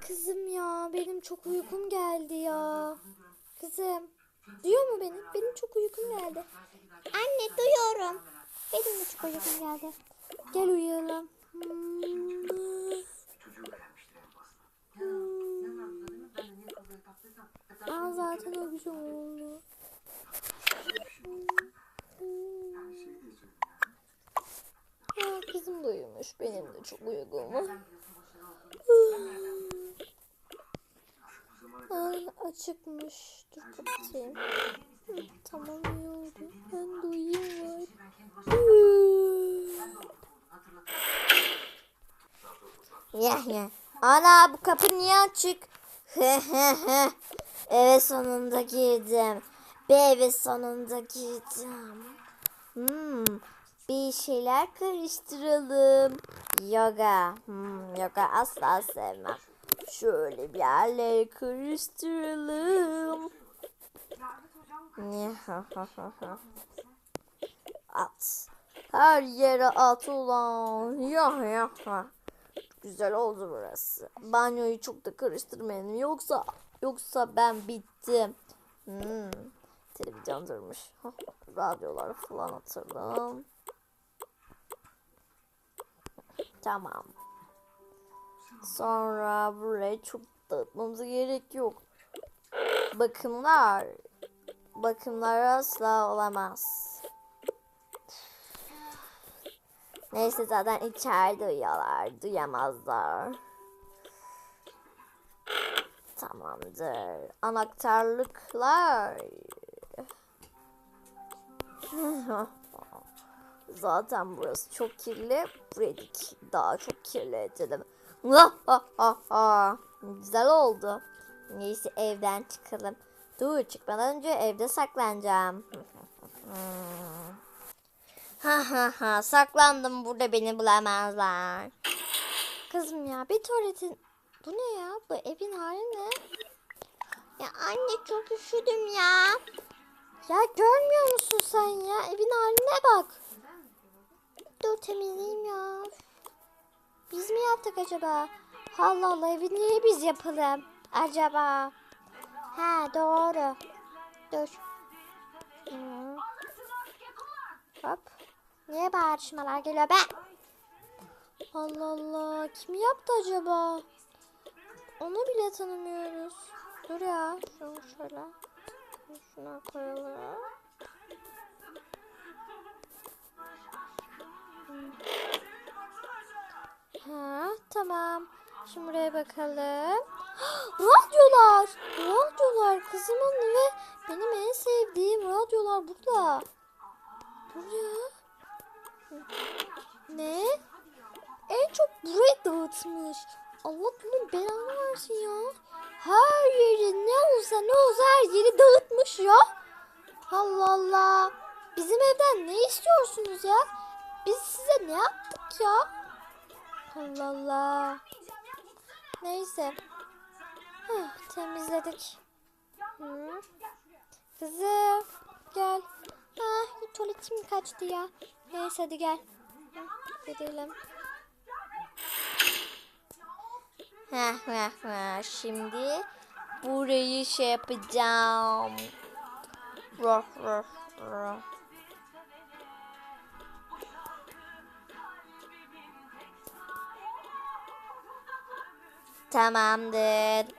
Kızım ya benim çok uykum geldi ya. Kızım duyuyor mu beni? Benim çok uykum geldi. Anne duyuyorum. Benim de çok uykum geldi. Gel uyuyalım. Hmm. Aa zaten o güzel oldu. Ya kızım da uyumuş. Benim de çok uykum. Aa, açıkmış. Dur kapatayım. Tamam iyi oldu. Ben de uyuyayım var. Ya ya. Ana bu kapı niye açık? eve sonunda girdim. Bir eve sonunda girdim. Hmm, bir şeyler karıştıralım. Yoga. Hmm, yoga asla sevmem. Şöyle bir yerleri karıştıralım. at. Her yere at ulan. Ya ya. ya. Güzel oldu burası. Banyoyu çok da karıştırmayalım. Yoksa yoksa ben bittim. Hmm. Televizyon durmuş. Radyolar falan atalım. Tamam. Sonra burayı çok dağıtmamıza gerek yok. Bakımlar. Bakımlar asla olamaz. Neyse zaten içeride uyuyorlar. Duyamazlar. Tamamdır. Anahtarlıklar. Zaten burası çok kirli. Burayı daha çok kirli edelim. Güzel oldu. Neyse evden çıkalım. Dur çıkmadan önce evde saklanacağım. Ha ha ha saklandım burada beni bulamazlar. Kızım ya bir tuvaletin bu ne ya bu evin hali ne? Ya anne çok üşüdüm ya. Ya görmüyor musun sen ya evin haline bak. Dur temizleyeyim ya. Biz mi yaptık acaba? Allah Allah evi niye biz yapalım acaba? Ha doğru. Dur. Hı. Hop. Niye bağırışmalar geliyor be? Allah Allah. Kim yaptı acaba? Onu bile tanımıyoruz. Dur ya. Şunu şöyle. Şuna koyalım. Tamam. Şimdi buraya bakalım. Radyolar. Radyolar. Kızımın ve benim en sevdiğim radyolar burada. Dur ya. Ne? En çok burayı dağıtmış. Allah bunun belanı versin ya. Her yeri ne olsa ne olsa her yeri dağıtmış ya. Allah Allah. Bizim evden ne istiyorsunuz ya? Biz size ne yaptık ya? Allah Allah. Neyse. Hah, temizledik. Hı. Kızım gel. Ah tuvaletim kaçtı ya. Neyse hadi gel. Gidelim. Heh, heh, heh. Şimdi burayı şey yapacağım. Roh, roh, roh. Tamamdır.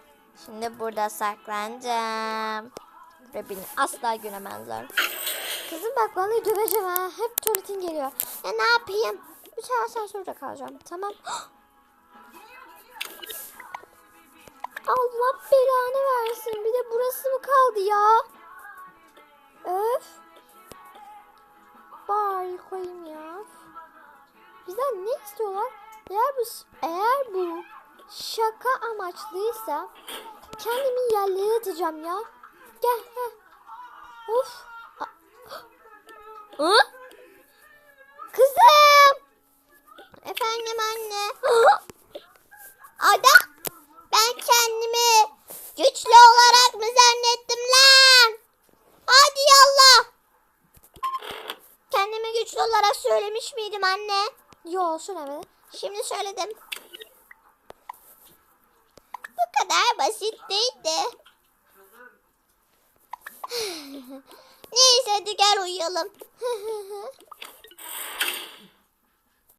Şimdi burada saklanacağım. Ve beni asla göremezler. Kızım bak vallahi döveceğim ha. Hep tuvaletin geliyor. Ya ne yapayım? Bir tane asansörde kalacağım. Tamam. Allah belanı versin. Bir de burası mı kaldı ya? Öf. Bari koyayım ya. Bizden ne istiyorlar? Eğer bu, eğer bu şaka amaçlıysa kendimi yerlere atacağım ya. Gel. Heh. Of. Hı? Kızım. Efendim anne. Ada. Ben kendimi güçlü olarak mı zannettim lan? Hadi yallah. Kendimi güçlü olarak söylemiş miydim anne? Yo söylemedim. Şimdi söyledim. Kadar basit değildi. Neyse hadi gel uyuyalım.